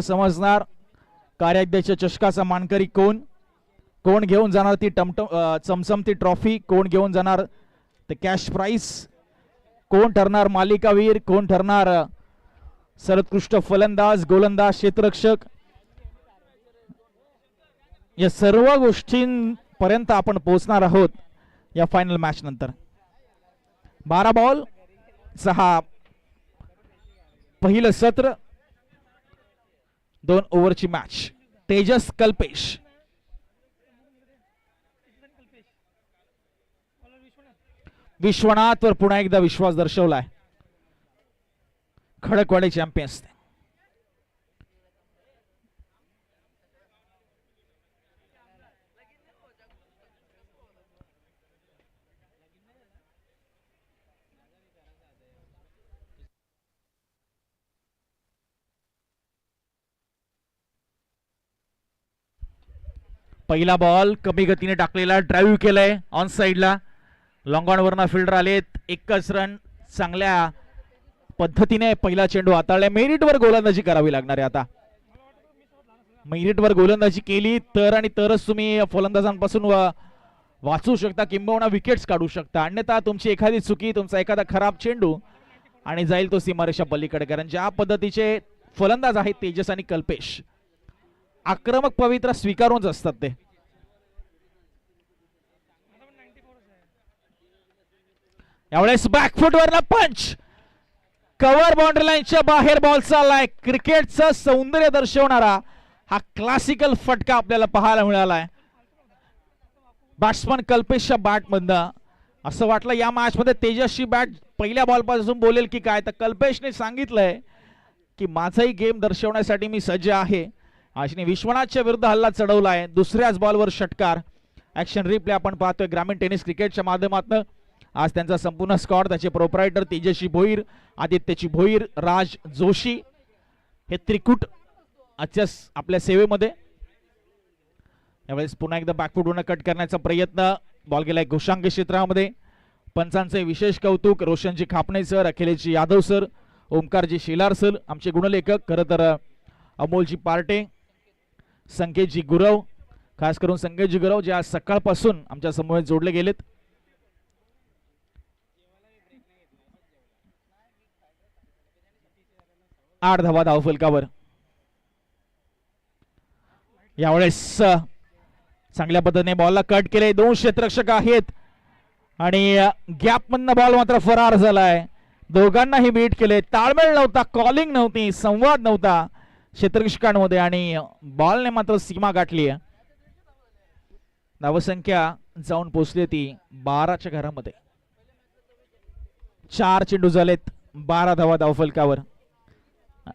समजणार. कार्याध्यक्ष चषकाचा मानकरी कोण? कोण घेऊन जाणार ती टमटम चमचमती ट्रॉफी? कोण घेऊन जाणार ते कॅश प्राईस कोण ठरणार मालिकावीर? कोण ठरणार सर्वोत्कृष्ट फलंदाज गोलंदाज क्षेत्ररक्षक? या सर्व गोष्टींपर्यंत आपण पोहोचणार आहोत या फायनल मॅच नंतर. बारा बॉल सहा पहिलं सत्र. दोन ओव्हरची मॅच तेजस कल्पेश. विश्वनाथ वर पुन्हा एकदा विश्वास दर्शवलाय. खडकवाडे चॅम्पियन्स पहिला बॉल कमी गतीने टाकलेला ड्राईव्ह केलाय ऑन साईडला लॉंगॉनवरनं ऑन वरनं फिल्डर आलेत. एकच रन चांगल्या पद्धतीने पहिला चेंडू हाताळलाय. मेरिटवर गोलंदाजी करावी लागणार आहे आता. मेरिटवर गोलंदाजी केली तर आणि तरच तुम्ही फलंदाजांपासून वाचू शकता किंबहुना विकेट्स काढू शकता. अन्यथा तुमची एखादी चुकी तुमचा एखादा खराब चेंडू आणि जाईल तो सीमारेषा पलीकडे. कारण ज्या पद्धतीचे फलंदाज आहेत तेजस आणि कल्पेश आक्रमक पवित्र स्वीकारूनच असतात ते. यावेळेस बॅकफुट वरला पंच कव्हर बाउंड्री लाईनच्या बाहेर बॉल चाललाय. क्रिकेटचं सौंदर्य दर्शवणारा हा क्लासिकल फटका आपल्याला पाहायला मिळालाय. बॅट्समन कल्पेशच्या बॅट मधनं. असं वाटलं या मॅच मध्ये तेजसची बॅट पहिल्या बॉलपासून बोलेल की काय? तर कल्पेशने सांगितलंय की माझाही गेम दर्शवण्यासाठी मी सज्ज आहे. आशने विश्वनाथच्या विरुद्ध हल्ला चढवलाय. दुसऱ्याच बॉलवर षटकार. ऍक्शन रिप्ले आपण पाहतोय. ग्रामीण टेनिस क्रिकेटच्या माध्यमातून आज त्यांचा संपूर्ण स्कॉट त्याचे प्रोपरायटर तेजस्वी भोईर आदित्यची भोईर राज जोशी हे त्रिकूट आजच्या आपल्या सेवेमध्ये. यावेळेस पुन्हा एकदा बॅकफुटवरून कट करण्याचा प्रयत्न. बॉल गेलाय घोषांक क्षेत्रामध्ये. पंचांचे विशेष कौतुक Roshanji Khapane sir Akhileshji Yadav sir Omkarji Shelar sir आमचे गुणलेखक. खरं तर अमोलजी पार्टे संकेतजी गुरव खास करून संकेतजी गुरव जे आज सकाळपासून आमच्यासमोर जोडले गेलेत. आठ धावा धावफलकावर यावेळेस चांगल्या पद्धतीने बॉलला कट केले. दोन क्षेत्ररक्षक आहेत. आणि गॅप मधनं बॉल मात्र फरार झालाय. दोघांनाही बीट केले. ताळमेळ नव्हता कॉलिंग नव्हती संवाद नव्हता क्षेत्ररक्षकांमध्ये. आणि बॉलने मात्र सीमा गाठली धावसंख्या जाऊन पोहोचली ती बाराच्या घरामध्ये. चार चेंडू झालेत बारा धावा धावफलकावर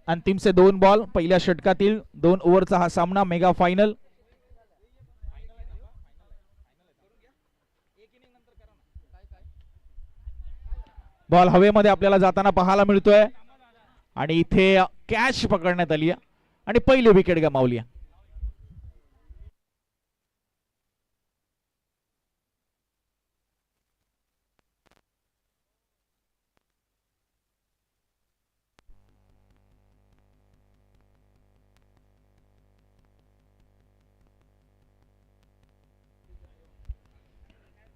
अंतिमचे दोन बॉल पहिल्या षटकातील दोन ओव्हरचा हा सामना मेगा फायनल. बॉल हवेमध्ये आपल्याला जाताना पाहायला मिळतोय. आणि इथे कॅच पकडण्यात आली आणि पहिली विकेट गमावली आहे.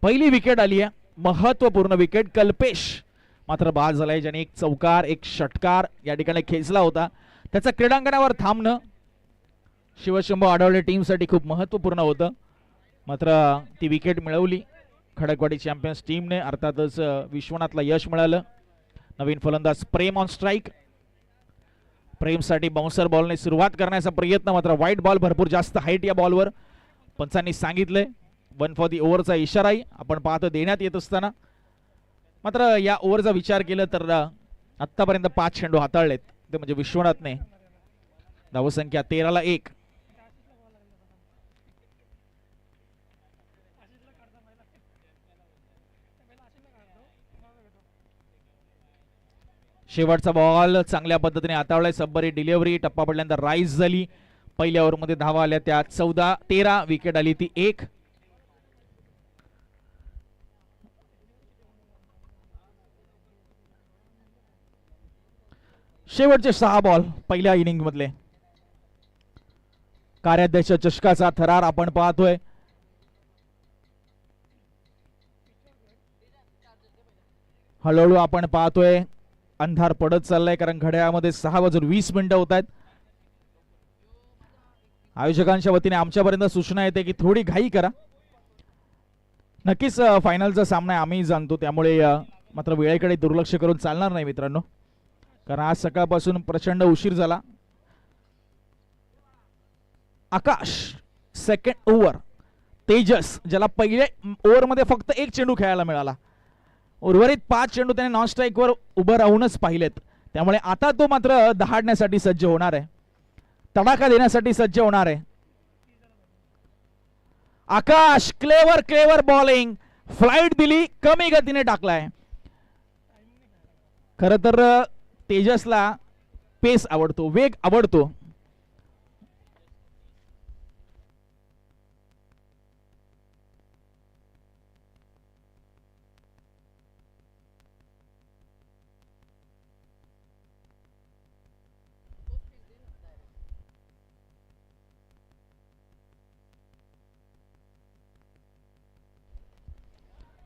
पहिली विकेट आली आहे. महत्त्वपूर्ण विकेट कल्पेश. मात्र बाद झालाय ज्याने एक चौकार एक षटकार या ठिकाणी खेचला होता. त्याचं क्रीडांगणावर थांबणं शिवशंभू आढळले टीमसाठी खूप महत्त्वपूर्ण होतं. मात्र ती विकेट मिळवली. खडकवाडी चॅम्पियन्स टीमने अर्थातच विश्वनाथला यश मिळालं. नवीन फलंदाज प्रेम ऑन स्ट्राईक प्रेमसाठी बाउन्सर बॉलने सुरुवात करण्याचा प्रयत्न मात्र वाईट बॉल भरपूर जास्त हाईट या बॉलवर पंचांनी सांगितलंय. वन फॉर दी ओव्हरचा इशाराही आपण पाहतो देण्यात येत असताना. मात्र या ओव्हरचा विचार केला तर आत्तापर्यंत पाच चेंडू हाताळलेत. ते म्हणजे विश्वनाथने. धावसंख्या तेराला एक. शेवटचा बॉल चांगल्या पद्धतीने हाताळलाय. सब्बरी डिलिव्हरी टप्पा पडल्यानंतर राईज झाली. पहिल्या ओव्हरमध्ये धावा आल्या त्या चौदा तेरा. विकेट आली ती एक. शेवटचे सहा बॉल पहिल्या इनिंग मधले. कार्याध्यक्ष चषकाचा थरार आपण पाहतोय. हळूहळू आपण पाहतोय. अंधार पडत चाललाय कारण घड्याळामध्ये सहा वाजून वीस मिनिटं होत आहेत. आयोजकांच्या वतीने आमच्यापर्यंत सूचना येते की थोडी घाई करा. नक्कीच फायनलचा सामना आम्ही जाणतो. त्यामुळे मात्र वेळेकडे दुर्लक्ष करून चालणार नाही मित्रांनो. कारण आज सकाळपासून प्रचंड उशीर झाला. आकाश सेकंड ओव्हर तेजस ज्याला पहिले ओव्हरमध्ये फक्त एक चेंडू खेळायला मिळाला. उर्वरित पाच चेंडू त्याने नॉन स्ट्राईकवर उभं राहूनच पाहिलेत. त्यामुळे आता तो मात्र दहाडण्यासाठी सज्ज होणार आहे. तडाखा देण्यासाठी सज्ज होणार आहे. Akash clever clever bowling flight दिली कमी गतीने टाकलाय. खर तर तेजसला पेस आवडतो वेग आवडतो.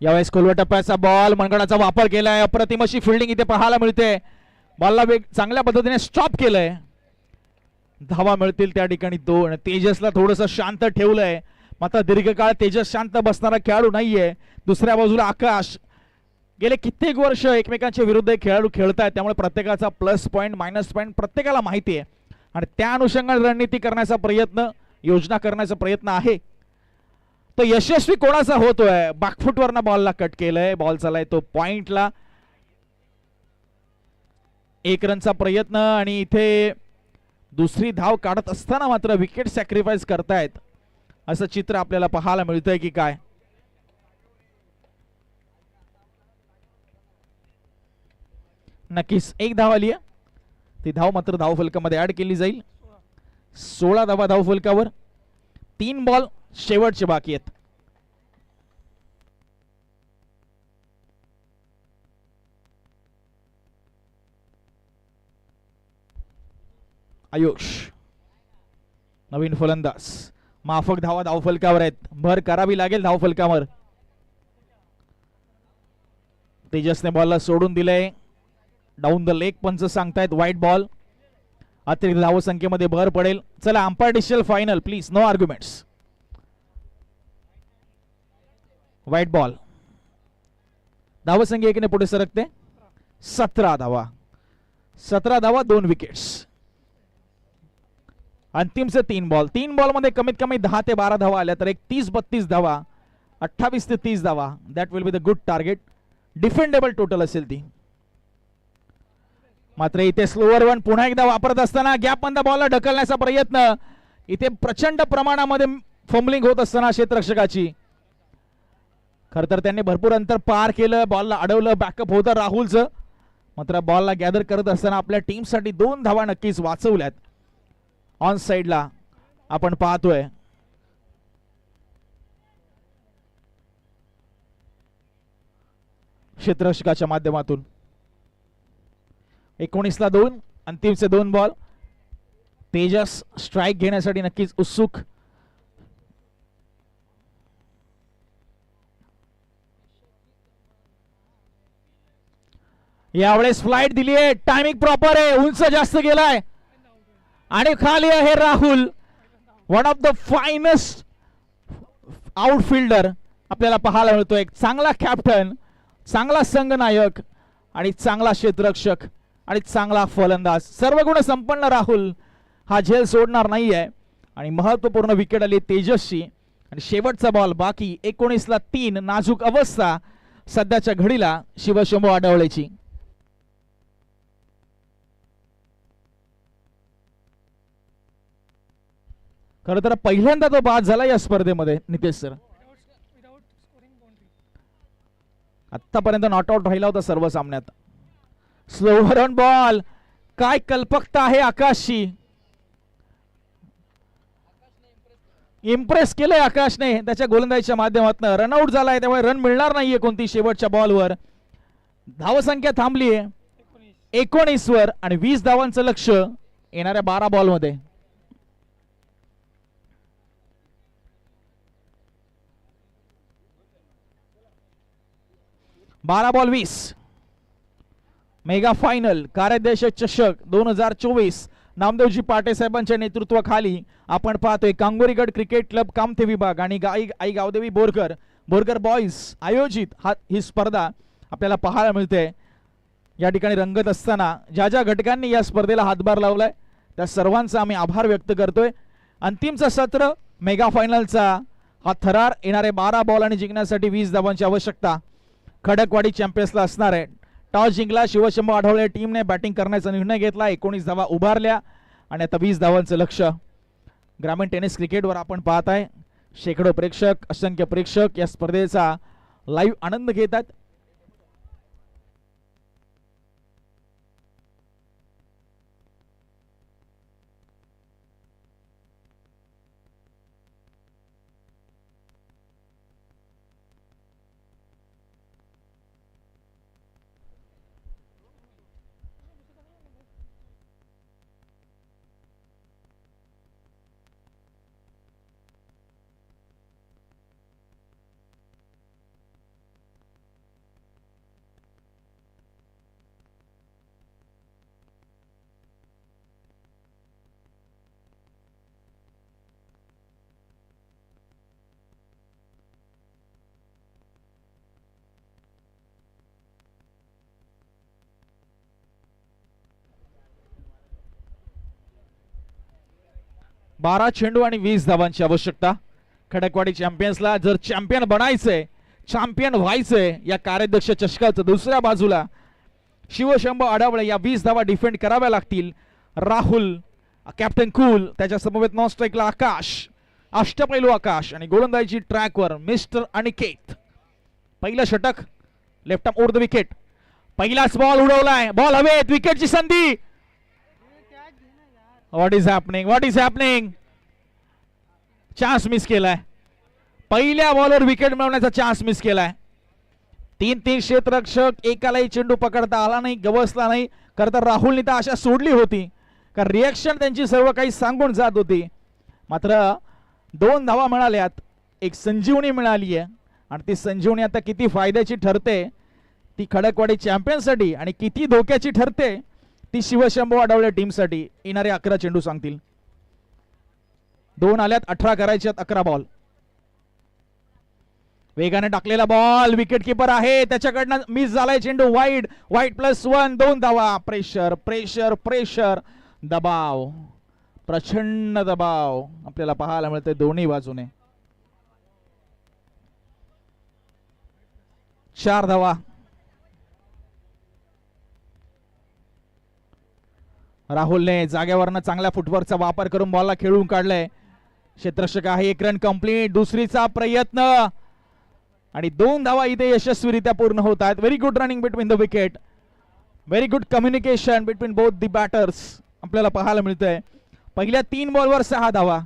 यावेळेस कोलवा टप्प्याचा बॉल मनगडाचा वापर केलाय. अप्रतिम अशी फिल्डिंग इथे पाहायला मिळते. बॉलला वेग चांगल्या पद्धतीने स्टॉप केलंय. धावा मिळतील त्या ठिकाणी दोन. तेजसला थोडस शांत ठेवलंय. मात्र दीर्घकाळ तेजस शांत बसणारा खेळाडू नाहीये. दुसऱ्या बाजूला आकाश. गेले कित्येक वर्ष एकमेकांच्या विरुद्ध खेळाडू खेळतायत. त्यामुळे प्रत्येकाचा प्लस पॉईंट मायनस पॉईंट प्रत्येकाला माहिती आहे. आणि त्या अनुषंगाने रणनीती करण्याचा प्रयत्न योजना करण्याचा प्रयत्न आहे. तो यशस्वी कोणाचा होतोय? बाकफुटवरनं बॉलला कट केलंय. बॉल चालाय तो पॉइंटला एक रनचा प्रयत्न आणि इथे दुसरी धाव काढत असताना मात्र विकेट सॅक्रिफाईस करतायत. असं चित्र आपल्याला पाहायला मिळतंय की काय? नक्कीच एक धाव आली आहे. ती धाव मात्र धाव फलकामध्ये ऍड केली जाईल. सोळा धावा धाव फलकावर. तीन बॉल शेवटचे बाकी आहेत. आयुष. नवीन फलंदाज. माफक धावा धावफलकावर आहेत. भर करावी लागेल धावफलकावर. तेजसने बॉलला सोडून दिलंय. डाऊन द लेग पंच सांगतायत वाईट बॉल अतिरिक्त धावसंख्येमध्ये भर पडेल. चला umpire decision final please no arguments वाईट बॉल धावसंख्या एकने पुढे सरकते. सतरा धावा. सतरा धावा दोन विकेट्स अंतिमचे तीन बॉल तीन बॉलमध्ये कमीत कमी दहा ते बारा धावा आल्या तर एक तीस बत्तीस धावा अठ्ठावीस ते तीस धावा. That will be the good target defendable total असेल ती. मात्र इथे स्लोअर वन पुन्हा एकदा वापरत असताना गॅप बंद बॉलला ढकलण्याचा प्रयत्न. इथे प्रचंड प्रमाणामध्ये फंबलिंग होत असताना क्षेत्ररक्षकाची. खर तर त्यांनी भरपूर अंतर पार केलं बॉलला अडवलं बॅकअप होतं राहुलचं. मात्र बॉलला गॅदर करत असताना आपल्या टीमसाठी दोन धावा नक्कीच वाचवल्यात. ऑन साइडला आपण पाहतोय. क्षेत्ररक्षकाच्या माध्यमातून. एकोणीसला दोन अंतिमचे दोन बॉल तेजस स्ट्राईक घेण्यासाठी नक्कीच उत्सुक. यावेळेस फ्लाईट दिली आहे टायमिंग प्रॉपर आहे. उंच जास्त गेलाय. आणि खाली आहे Rahul. One of the finest outfielder आपल्याला पाहायला मिळतो. एक चांगला कॅप्टन चांगला संघनायक आणि चांगला क्षेत्ररक्षक आणि चांगला फलंदाज. सर्व गुण संपन्न राहुल. हा झेल सोडणार नाही आहे आणि महत्त्वपूर्ण विकेट आली तेजस्वी. आणि शेवटचा बॉल बाकी एकोणीसला तीन नाजूक अवस्था सध्याच्या घडीला शिवशंभू आढळल्याची खर तर पहिल्यांदा तो बाद झाला या स्पर्धेमध्ये नितेश सर. आतापर्यंत नॉट आउट राहिला होता सर्व सामन्यात. स्लोवर ऑन बॉल काय कल्पकता आहे आकाशची. इम्प्रेस केलंय आकाशने त्याच्या गोलंदाजीच्या माध्यमातून. रनआउट झालाय त्यामुळे रन मिळणार नाहीये कोणती शेवटच्या बॉलवर धावसंख्या थांबलीये. एकोणीसवर एकोणीस वर आणि वीस धावांचं लक्ष येणाऱ्या बारा बॉलमध्ये बारा बॉल वीस. मेगा फायनल कार्याध्यक्ष चषक दोन हजार चोवीस. नामदेवजी पाटे साहेबांच्या नेतृत्वाखाली आपण पाहतोय कांगोरीगड क्रिकेट क्लब कामथे विभाग आणि गाई आई गावदेवी बोरकर. बोरकर बॉईज आयोजित हा ही स्पर्धा आपल्याला पाहायला मिळते. या ठिकाणी रंगत असताना ज्या ज्या घटकांनी या स्पर्धेला हातभार लावलाय त्या सर्वांचा आम्ही आभार व्यक्त करतोय. अंतिमचं सत्र मेगा फायनलचा. हा थरार येणारे बारा बॉल आणि जिंकण्यासाठी वीस धावांची आवश्यकता. खडकवाडी चॅम्पियन्सला असणार आहे. टॉस जिंकला शिवशंभू आढळले टीमने बॅटिंग करण्याचा निर्णय घेतला एकोणीस धावा उभारल्या आणि आता वीस धावांचं लक्ष. ग्रामीण टेनिस क्रिकेटवर आपण पाहत आहे शेकडो प्रेक्षक असंख्य प्रेक्षक या स्पर्धेचा लाईव्ह आनंद घेतात. बारा चेंडू आणि वीस धावांची आवश्यकता. खडकवाडी चॅम्पियन्सला जर चॅम्पियन बनायचंय चॅम्पियन व्हायचंय या कार्याध्यक्ष चषकाचं दुसऱ्या बाजूला शिवशंभ आढावळे या वीस धावा डिफेंड कराव्या लागतील. राहुल कॅप्टन कूल त्याच्या समवेत नॉन स्ट्राईकला आकाश. अष्टपैलू आकाश आणि गोलंदाजी ट्रॅकवर मिस्टर अनिकेत. पहिलं षटक लेफ्ट ओर द विकेट पहिलाच बॉल उडवलाय. बॉल हवेत विकेटची संधी. What is happening what is happening chance miss केलाय. पहिल्या बॉलवर विकेट मिळवण्याचा चान्स मिस केलाय. तीन तीन क्षेत्ररक्षक एकालाही चेंडू पकडता आला नाही गवसला नाही. खरं तर राहुलने तर आशा सोडली होती. कारण रिॲक्शन त्यांची सर्व काही सांगून जात होती. मात्र दोन धावा मिळाल्यात. एक संजीवनी मिळाली आहे. आणि ती संजीवनी आता किती फायद्याची ठरते ती खडकवाडी चॅम्पियनसाठी आणि किती धोक्याची ठरते ती शिवशंभू आढळल्या टीमसाठी. येणारे अकरा चेंडू सांगतील. दोन आल्यात अठरा करायचे अकरा बॉल वेगाने टाकलेला बॉल विकेट किपर आहे. त्याच्याकडनं मिस झालाय चेंडू. वाईड वाईट प्लस वन दोन धावा. प्रेशर प्रेशर प्रेशर दबाव. प्रचंड दबाव. आपल्याला पाहायला मिळते दोन्ही बाजूने. चार धावा. राहुलने जाग्यावरनं चांगल्या फुटवर्कचा वापर करून बॉलला खेळून काढलाय. क्षेत्रक्षक आहे एक रन कंप्लीट दुसरीचा प्रयत्न. आणि दोन धावा इथे यशस्वीरित्या पूर्ण होत आहेत. Very good running between the wicket very good communication between both the batters आपल्याला पाहायला मिळतंय. पहिल्या तीन बॉलवर सहा धावा.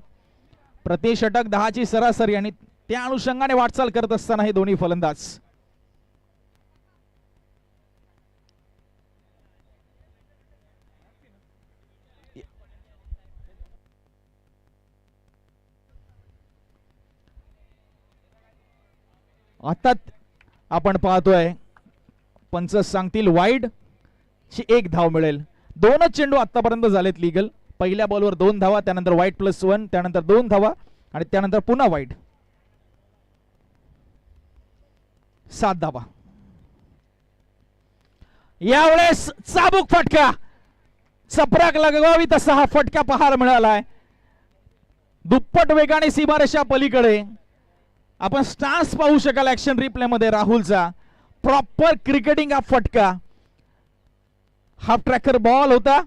प्रति षटक दहाची सरासरी आणि त्या अनुषंगाने वाटचाल करत असताना हे दोन्ही फलंदाज. आता आपण पाहतोय पंच सांगतील वाईड ची एक धाव मिळेल. दोनच चेंडू आतापर्यंत झालेत लिगल पहिल्या बॉलवर दोन धावा त्यानंतर वाईट प्लस वन त्यानंतर दोन धावा आणि त्यानंतर पुन्हा वाईट सात धावा. यावेळेस चाबूक फटका. चपराक लगवावी तसा हा फटका पहार मिळालाय. दुप्पट वेगाने सीमारेषा पलीकडे. आपण स्टार्स पाहू शकाल ऍक्शन रिप्लेमध्ये राहुलचा. प्रॉपर क्रिकेटिंग हा फटका. हाफ ट्रॅकर बॉल होता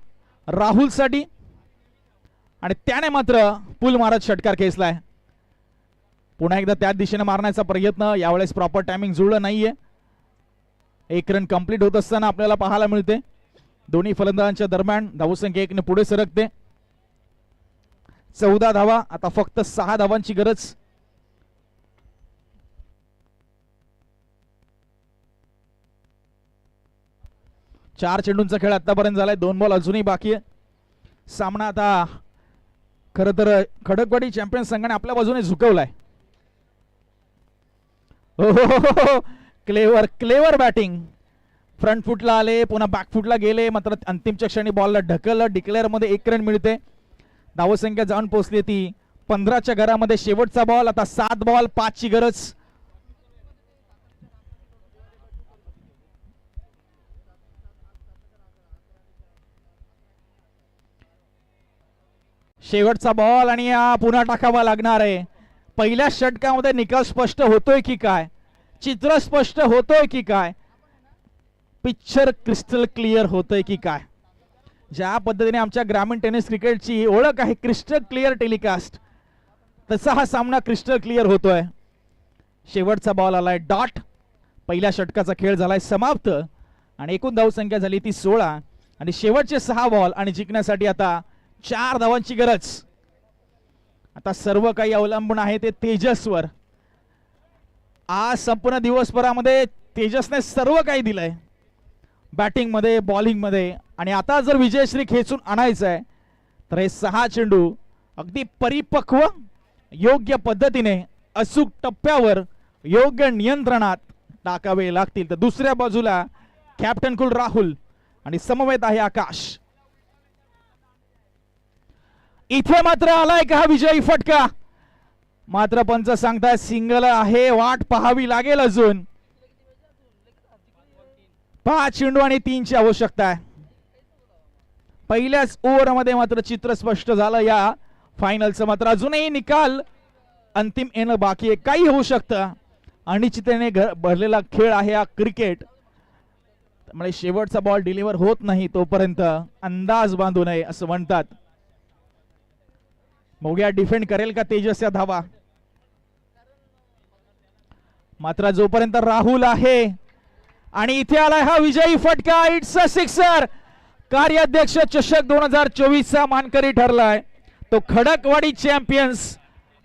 राहुलसाठी. आणि त्याने मात्र पुल मारत षटकार खेचलाय. पुन्हा एकदा त्याच दिशेने मारण्याचा प्रयत्न. यावेळेस प्रॉपर टायमिंग जुळलं नाहीये. एक रन कंप्लीट होत असताना आपल्याला पाहायला मिळते. दोन्ही फलंदाजांच्या दरम्यान धावसंख्या एकने पुढे सरकते. चौदा धावा आता फक्त सहा धावांची गरज. चार चेंडूंचा खेळ आतापर्यंत झालाय. दोन बॉल अजूनही बाकी आहे. सामना आता खर तर खडकवाडी चॅम्पियन संघाने आपल्या बाजूने झुकवलाय. हो हो, हो, हो, हो, क्लेवर क्लेवर बॅटिंग. फ्रंट फुटला आले पुन्हा बॅक फुटला गेले मात्र अंतिमच्या क्षणी बॉलला ढकललं डिक्लेअरमध्ये एक रन मिळते. धावसंख्या जाऊन पोहोचली ती पंधराच्या घरामध्ये शेवटचा बॉल आता सात बॉल पाचची गरज. शेवटचा बॉल आणि पुन्हा टाकावा लागणार आहे. पहिल्या षटकामध्ये निकाल स्पष्ट होतोय की काय? चित्र स्पष्ट होतोय की काय? पिक्चर क्रिस्टल क्लिअर होतंय की काय? ज्या पद्धतीने आमच्या ग्रामीण टेनिस क्रिकेटची ओळख आहे क्रिस्टल क्लिअर टेलिकास्ट तसा हा सामना क्रिस्टल क्लिअर होतोय. शेवटचा बॉल आलाय डॉट पहिल्या षटकाचा खेळ झालाय समाप्त. आणि एकूण धावसंख्या झाली ती सोळा. आणि शेवटचे सहा बॉल आणि जिंकण्यासाठी आता चार धावांची गरज. आता सर्व काही अवलंबून आहे ते तेजसवर. आज संपूर्ण दिवसभरामध्ये तेजसने सर्व काही दिलंय. बॅटिंगमध्ये बॉलिंगमध्ये आणि आता जर विजयश्री खेचून आणायचं आहे तर हे सहा चेंडू अगदी परिपक्व योग्य पद्धतीने अचूक टप्प्यावर योग्य नियंत्रणात टाकावे लागतील. तर दुसऱ्या बाजूला कॅप्टन कुल राहुल आणि समवेत आहे आकाश. इथे मात्र आलाय का हा विजयी फटका? मात्र पंच सांगताय सिंगल आहे वाट पाहावी लागेल अजून. पाच चेंडू आणि तीनची आवश्यकता आहे. पहिल्याच ओव्हरमध्ये मात्र चित्र स्पष्ट झालं या फायनलचं. मात्र अजूनही निकाल अंतिम येणं बाकी आहे. काही होऊ शकतं. अनिश्चिततेने भरलेला खेळ आहे हा क्रिकेट. त्यामुळे शेवटचा बॉल डिलिव्हर होत नाही तोपर्यंत. अंदाज बांधू नये असं म्हणतात. मोग्या डिफेंड करेल का तेजस या धावा? मात्र जोपर्यंत राहुल आहे आणि इथे आलाय हा विजयी फटका इट्स अ सिक्सर कार्याध्यक्ष चषक दोन हजार चोवीस चा मानकरी ठरलाय. तो खडकवाडी चॅम्पियन्स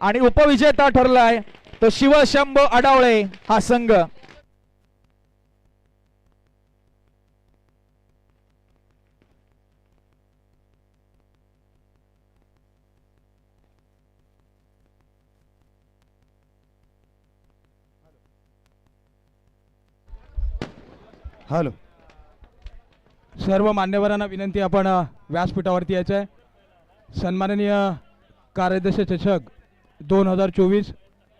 आणि उपविजेता ठरलाय. तो शिवशंभ अडावळे हा संघ. हॅलो. सर्व मान्यवरांना विनंती आपण व्यासपीठावरती यायचं आहे. सन्माननीय कार्यदर्श चषक दोन हजार चोवीस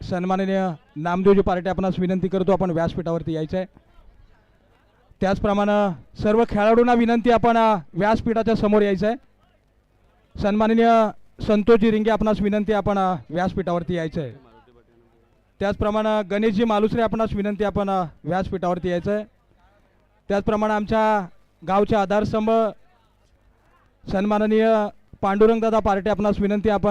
सन्माननीय नामदेवजी पार्टी आपणास विनंती करतो आपण व्यासपीठावरती यायचं आहे. त्याचप्रमाणे सर्व खेळाडूंना विनंती आपण व्यासपीठाच्या समोर यायचं आहे. सन्माननीय संतोषजी रिंगे आपणास विनंती आपण व्यासपीठावरती यायचं आहे. त्याचप्रमाणे गणेशजी मालुसरे आपणास विनंती आपण व्यासपीठावरती यायचं आहे. त्याचप्रमाणे आमच्या गावचे आधारस्तंभ सन्माननीय पांडुरंगदादा पार्टे आपणास विनंती आपण